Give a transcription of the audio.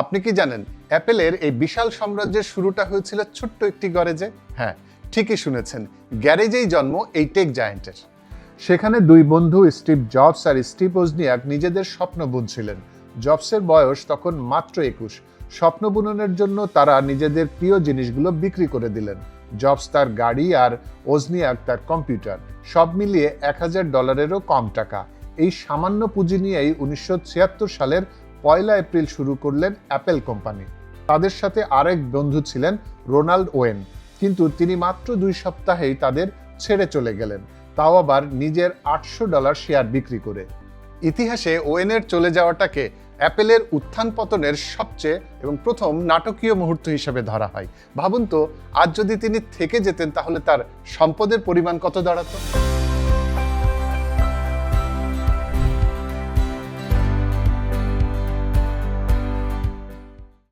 আপনি কি জানেন, অ্যাপেলের এই বিশাল সাম্রাজ্যের শুরুটা হয়েছিল ছোট্ট একটি গ্যারেজে? হ্যাঁ ঠিকই শুনেছেন, গ্যারেজেই জন্ম এই টেক জায়ান্টের। সেখানে দুই বন্ধু, স্টিভ জবস আর স্টিভ ওজনিয়াক, নিজেদের স্বপ্ন বুনছিলেন। জবসের বয়স তখন মাত্র একুশ। স্বপ্ন বুননের জন্য তারা নিজেদের প্রিয় জিনিসগুলো বিক্রি করে দিলেন। জবস তার গাড়ি আর ওজনিয়াক তার কম্পিউটার। সব মিলিয়ে এক হাজার ডলারেরও কম টাকা। এই সামান্য পুঁজি নিয়েই উনিশশো ছিয়াত্তর সালের পয়লা এপ্রিল শুরু করলেন অ্যাপেল কোম্পানি। তাদের সাথে আরেক বন্ধু ছিলেন রোনাল্ড ওয়েন। কিন্তু তিনি মাত্র দুই সপ্তাহেই তাদের ছেড়ে চলে গেলেন। তাও আবার নিজের আটশো ডলার শেয়ার বিক্রি করে। ইতিহাসে ওয়েনের চলে যাওয়াটাকে অ্যাপেলের উত্থান পতনের সবচেয়ে এবং প্রথম নাটকীয় মুহূর্ত হিসেবে ধরা হয়। ভাবুন তো, আজ যদি তিনি থেকে যেতেন তাহলে তার সম্পদের পরিমাণ কত দাঁড়াতো?